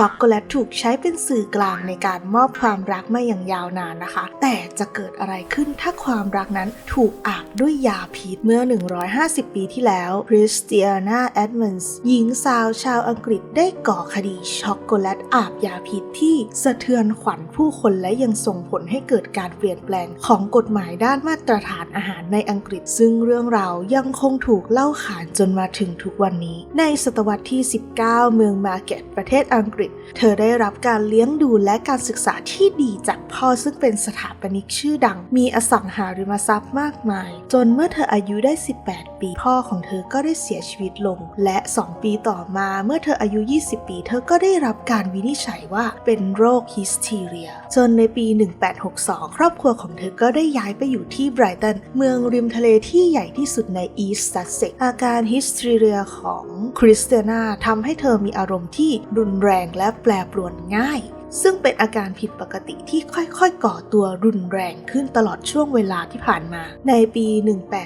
ช็อกโกแลตถูกใช้เป็นสื่อกลางในการมอบความรักมาอย่างยาวนานนะคะ แต่จะเกิดอะไรขึ้นถ้าความรักนั้นถูกอาบด้วยยาพิษเมื่อ 150 ปีที่แล้วคริสเตียนาแอดมันส์หญิงสาวชาวอังกฤษได้ก่อคดีช็อกโกแลตอาบยาพิษที่สะเทือนขวัญผู้คนและยังส่งผลให้เกิดการเปลี่ยนแปลงของกฎหมายด้านมาตรฐานอาหารในอังกฤษ ซึ่งเรื่องราวยังคงถูกเล่าขานจนมาถึงทุกวันนี้ ในศตวรรษที่ 19 เมืองมาเก็ตประเทศอังกฤษเธอได้รับการเลี้ยงดูและการศึกษาที่ดีจากพ่อซึ่งเป็นสถาปนิกชื่อดัง มีอสังหาริมทรัพย์มากมาย จนเมื่อเธออายุได้ 18 ปี พ่อของเธอก็ได้เสียชีวิตลง และ 2 ปีต่อมาเมื่อเธออายุ 20 ปี เธอก็ได้รับการวินิจฉัยว่าเป็นโรคฮิสทีเรีย จนในปี 1862 ครอบครัวของเธอก็ได้ย้ายไปอยู่ที่ไบรตัน เมืองริมทะเลที่ใหญ่ที่สุดในอีสต์ซัสเซ็กซ์อาการฮิสทีเรียของคริสเตียนาทำให้เธอมีอารมณ์ที่รุนแรงและแปรปรวนง่าย ซึ่งเป็นอาการผิดปกติที่ค่อยๆ ก่อตัวรุนแรงขึ้นตลอดช่วงเวลาที่ผ่านมา ในปี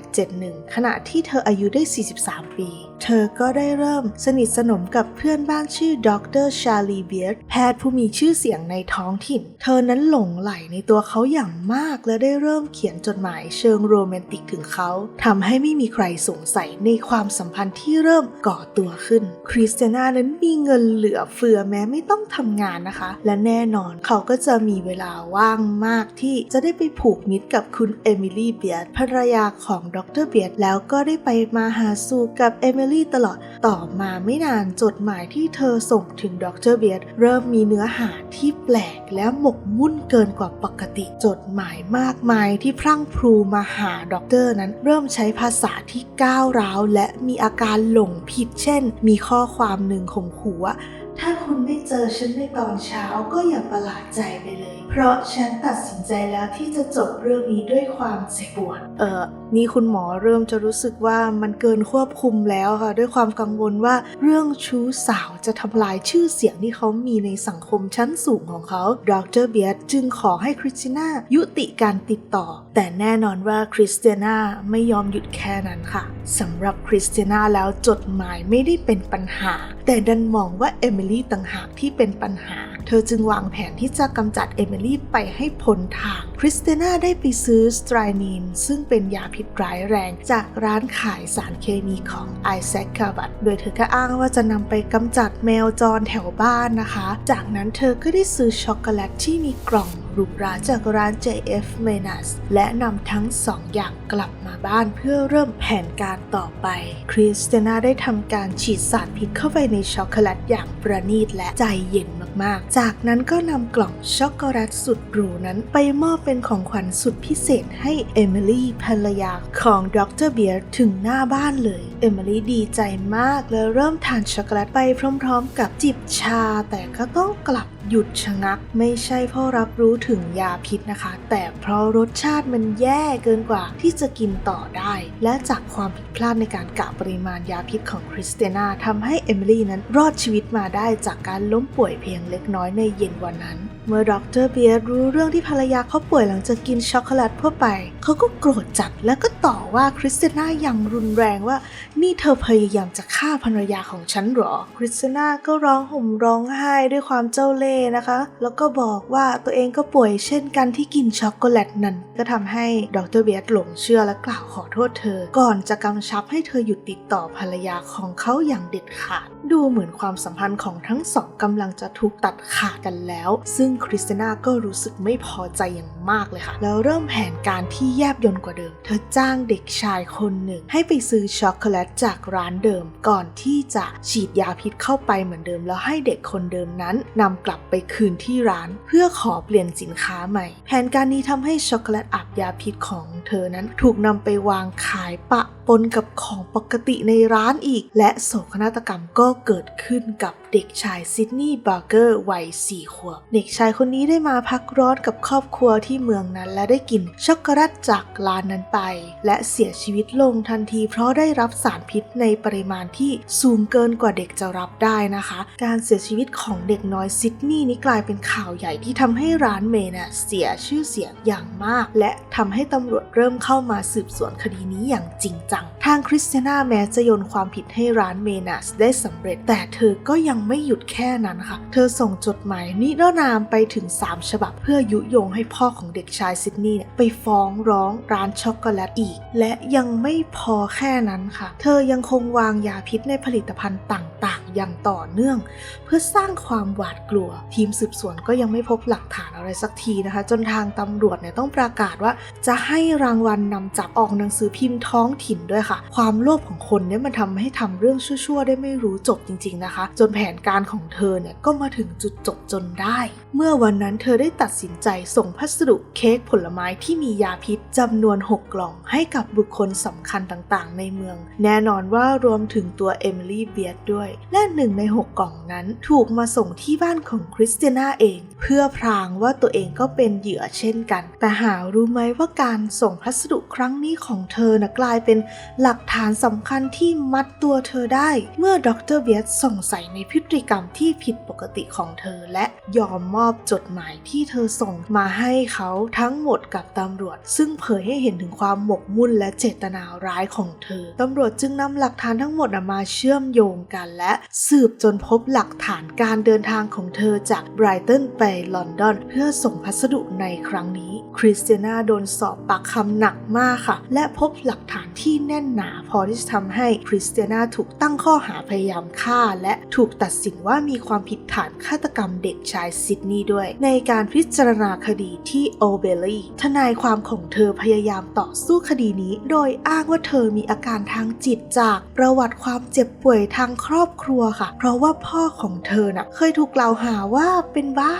1871 ขณะที่เธออายุได้ 43 ปี เธอก็ได้เริ่มสนิทสนมกับเพื่อนบ้านชื่อดรชาลีเบียร์แพทย์ผู้มีชื่อเสียงในท้องถิ่น เธอนั้นหลงไหลในตัวเขาอย่างมากและได้เริ่มเขียนจดหมายเชิงโรแมนติกถึงเขาทำให้ไม่มีใครสงสัยในความสัมพันธ์ที่เริ่มก่อตัวขึ้น คริสเตียนานั้นมีเงินเหลือเฟือแม้ไม่ต้องทำงานนะคะ และแน่นอนเขาก็จะมีเวลาว่างมากที่จะได้ไปผูกมิตรกับคุณเอมิลี่เบียร์ภรรยาของดรเบียร์แล้วก็ได้ไปมาหาสู่กับเอมิรี่ตลอด ต่อมาไม่นานจดหมายที่เธอส่งถึงดรเบียร์เริ่มมีเนื้อหาที่แปลกและหมกมุ่นเกินกว่าปกติ จดหมายมากมายที่พรั่งพรูมาหาดรนั้นเริ่มใช้ภาษาที่ก้าวร้าวและมีอาการหลงผิดเช่น มีข้อความหนึ่งข่มขู่ว่า ถ้าคุณไม่เจอฉันในตอนเช้าก็อย่าประหลาดใจไปเลย เพราะฉันตัดสินใจแล้วที่จะจบเรื่องนี้ด้วยความเจ็บปวด เออนี่คุณหมอเริ่มจะรู้สึกว่ามันเกินควบคุมแล้วค่ะ ด้วยความกังวลว่าเรื่องชู้สาวจะทำลายชื่อเสียงที่เขามีในสังคมชั้นสูงของเขาดรเบียร์จึงขอให้คริสติน่ายุติการติดต่อ แต่แน่นอนว่าคริสติน่าไม่ยอมหยุดแค่นั้นค่ะสำหรับคริสติน่าแล้วจดหมายไม่ได้เป็นปัญหา แต่ดันมองว่าเอมิลต่างหากที่เป็นปัญหา เธอจึงวางแผนที่จะกำจัดเอมิลี่ไปให้พ้นทาง คริสติน่าได้ไปซื้อสไตรนีนซึ่งเป็นยาพิษร้ายแรงจากร้านขายสารเคมีของไอแซคคาบัตโดยเธอก็อ้างว่าจะนำไปกำจัดแมวจรแถวบ้านนะคะ จากนั้นเธอก็ได้ซื้อช็อกโกแลตที่มีกล่องรุกราจากร้าน JF m e n a s และนำทั้งสองอย่างกลับมาบ้านเพื่อเริ่มแผนการต่อไป คริสเตนาได้ทำการฉีดสารพิษเข้าไปในช็อกโกแลตอย่างประณีตและใจเย็น มากๆ จากนั้นก็นำกล่องช็อกโกแลตสุดหรูนั้นไปมอบเป็นของขวัญสุดพิเศษให้เอมิลี่ภรรยาของดรเบียร์ถึงหน้าบ้านเลย เอมิลี่ดีใจมากและเริ่มทานช็อกโกแลตไปพร้อม ๆ กับจิบชา แต่ก็ต้องกลับหยุดชะงัก ไม่ใช่เพราะรับรู้ถึงยาพิษนะคะ แต่เพราะรสชาติมันแย่เกินกว่าที่จะกินต่อได้ และจากความผิดพลาดในการกะปริมาณยาพิษของคริสเตียนาทำให้เอมิลี่นั้นรอดชีวิตมาได้จากการล้มป่วยเพียงเล็กน้อยในเย็นวันนั้น เมื่อดรเบียร์รู้เรื่องที่ภรรยาเขาป่วยหลังจากกินช็อกโกแลตทั่วไป เขาก็โกรธจัดและก็ต่อว่าคริสตียนาอย่างรุนแรงว่า นี่เธอพยายามจะฆ่าภรรยาของฉันหรอ คริสติน่าก็ร้องห่มร้องไห้ด้วยความเจ้าเล่ห์นะคะ แล้วก็บอกว่าตัวเองก็ป่วยเช่นกันที่กินช็อกโกแลตนั้น ก็ทำให้ดรเบียร์หลงเชื่อและกล่าวขอโทษเธอ ก่อนจะกำชับให้เธอหยุดติดต่อภรรยาของเขาอย่างเด็ดขาด ดูเหมือนความสัมพันธ์ของทั้งสองกำลังจะถูกตัดขาดกันแล้ว ซึ่งคริสติน่าก็รู้สึกไม่พอใจอย่างมากเลยค่ะ แล้วเริ่มแผนการที่แยบยลกว่าเดิม เธอจ้างเด็กชายคนหนึ่ง ให้ไปซื้อช็อกโกแลตจากร้านเดิม ก่อนที่จะฉีดยาพิษเข้าไปเหมือนเดิม แล้วให้เด็กคนเดิมนั้นนำกลับไปคืนที่ร้าน เพื่อขอเปลี่ยนสินค้าใหม่ แผนการนี้ทำให้ช็อกโกแลตอับยาพิษของเธอนั้นถูกนำไปวางขายปะปนกับของปกติในร้านอีก และโศกนาฏกรรมก็เกิดขึ้นกับ เด็กชายซิดนีย์บาร์เกอร์วัยสี่ขวบ เด็กชายคนนี้ได้มาพักร้อนกับครอบครัวที่เมืองนั้นและได้กินช็อกโกแลตจากร้านนั้นไป และเสียชีวิตลงทันทีเพราะได้รับสารพิษในปริมาณที่สูงเกินกว่าเด็กจะรับได้นะคะ การเสียชีวิตของเด็กน้อยซิดนีย์นี้กลายเป็นข่าวใหญ่ที่ทำให้ร้านเมย์น่ะเสียชื่อเสียงอย่างมาก และทำให้ตำรวจเริ่มเข้ามาสืบสวนคดีนี้อย่างจริงจัง ทางคริสเตียนาแม้จะโยนความผิดให้ร้านเมนัสได้สำเร็จ แต่เธอก็ยังไม่หยุดแค่นั้นค่ะ เธอส่งจดหมายนิรนามไปถึง 3 ฉบับเพื่อยุยงให้พ่อของเด็กชายซิดนีย์เนี่ยไปฟ้องร้องร้านช็อกโกแลตอีก และยังไม่พอแค่นั้นค่ะ เธอยังคงวางยาพิษในผลิตภัณฑ์ต่าง อย่างต่อเนื่อง เพื่อสร้างความหวาดกลัว ทีมสืบสวนก็ยังไม่พบหลักฐานอะไรสักทีนะคะ จนทางตำรวจเนี่ยต้องประกาศว่า จะให้รางวัลนำจับออกหนังสือพิมพ์ท้องถิ่นด้วยค่ะ ความโลภของคนเนี่ยมันทำให้ทำเรื่องชั่วๆ ได้ไม่รู้จบจริง ๆนะคะ จนแผนการของเธอเนี่ยก็มาถึงจุดจบจนได้ เมื่อวันนั้นเธอได้ตัดสินใจส่งพัสดุเค้กผลไม้ที่มียาพิษจำนวน 6 กล่อง ให้กับบุคคลสำคัญต่างๆ ในเมือง แน่นอนว่ารวมถึงตัวเอมิลี่เบียดด้วย และหนึ่งใน6กกล่องนั้นถูกมาส่งที่บ้านของคริสเตียนาเอง เพื่อพรางว่าตัวเองก็เป็นเหยื่อเช่นกัน แต่หารู้ไหมว่าการส่งพัสดุครั้งนี้ของเธอนะกลายเป็นหลักฐานสำคัญที่มัดตัวเธอได้ เมื่อดรเบียดสงสัยในพฤติกรรมที่ผิดปกติของเธอ และยอมมอบจดหมายที่เธอส่งมาให้เขาทั้งหมดกับตำรวจ ซึ่งเผยให้เห็นถึงความหมกมุ่นและเจตนาร้ายของเธอตำรวจจึงนำหลักฐานทั้งหมดมาเชื่อมโยงกันและสืบจนพบหลักฐานการเดินทางของเธอจากไบรตันไปลอนดอน เพื่อส่งพัสดุในครั้งนี้ คริสเตียนาโดนสอบปากคำหนักมากค่ะ และพบหลักฐานที่แน่นหนาพอที่จะทำให้คริสเตียนาถูกตั้งข้อหาพยายามฆ่า และถูกตัดสินว่ามีความผิดฐานฆาตกรรมเด็กชายซิดนีย์ด้วย ในการพิจารณาคดีที่โอเบลีทนายความของเธอพยายามต่อสู้คดีนี้ โดยอ้างว่าเธอมีอาการทางจิตจากประวัติความเจ็บป่วยทางครอบครัวค่ะ เพราะว่าพ่อของเธอน่ะเคยถูกกล่าวหาว่าเป็นบ้า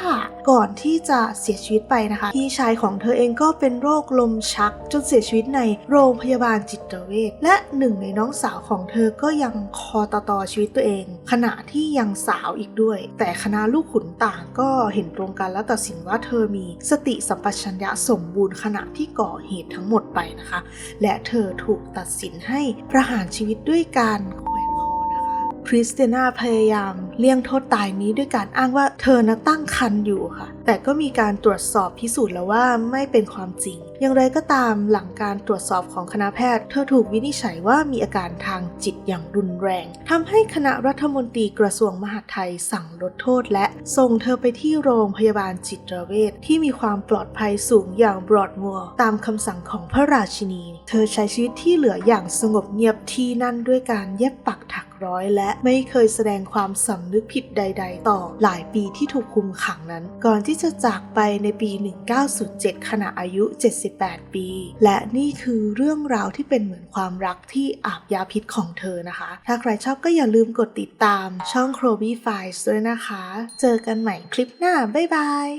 ก่อนที่จะเสียชีวิตไปนะคะ พี่ชายของเธอเองก็เป็นโรคลมชัก จนเสียชีวิตในโรงพยาบาลจิตเวชและหนึ่งในน้องสาวของเธอก็ยังคอตอตอชีวิตตัวเอง ขณะที่ยังสาวอีกด้วย แต่คณะลูกขุนต่างก็เห็นตรงกันและตัดสินว่าเธอมีสติสัมปชัญญะสมบูรณ์ขณะที่ก่อเหตุทั้งหมดไปนะคะ และเธอถูกตัดสินให้ประหารชีวิตด้วยการแขว คริสเตียนาพยายามเลี่ยงโทษตายนี้ด้วยการอ้างว่าเธอนะตั้งครรภ์อยู่ค่ะ แต่ก็มีการตรวจสอบพิสูจน์แล้วว่าไม่เป็นความจริง อย่างไรก็ตามหลังการตรวจสอบของคณะแพทย์ เธอถูกวินิจฉัยว่ามีอาการทางจิตอย่างรุนแรงทำให้คณะรัฐมนตรีกระทรวงมหาดไทยสั่งลดโทษ และส่งเธอไปที่โรงพยาบาลจิตเวชที่มีความปลอดภัยสูงอย่างบรอดมัวร์ตามคำสั่งของพระราชินี เธอใช้ชีวิตที่เหลืออย่างสงบเงียบที่นั่นด้วยการเย็บปักถัก ร้อยและไม่เคยแสดงความสำนึกผิดใด ๆ ต่อหลายปีที่ถูกคุมขังนั้น ก่อนที่จะจากไปในปี 1907 ขณะอายุ 78 ปี และนี่คือเรื่องราวที่เป็นเหมือนความรักที่อาบยาพิษของเธอนะคะ ถ้าใครชอบก็อย่าลืมกดติดตามช่อง c r o b y Files ด้วยนะคะ เจอกันใหม่คลิปหน้า บ๊ายบาย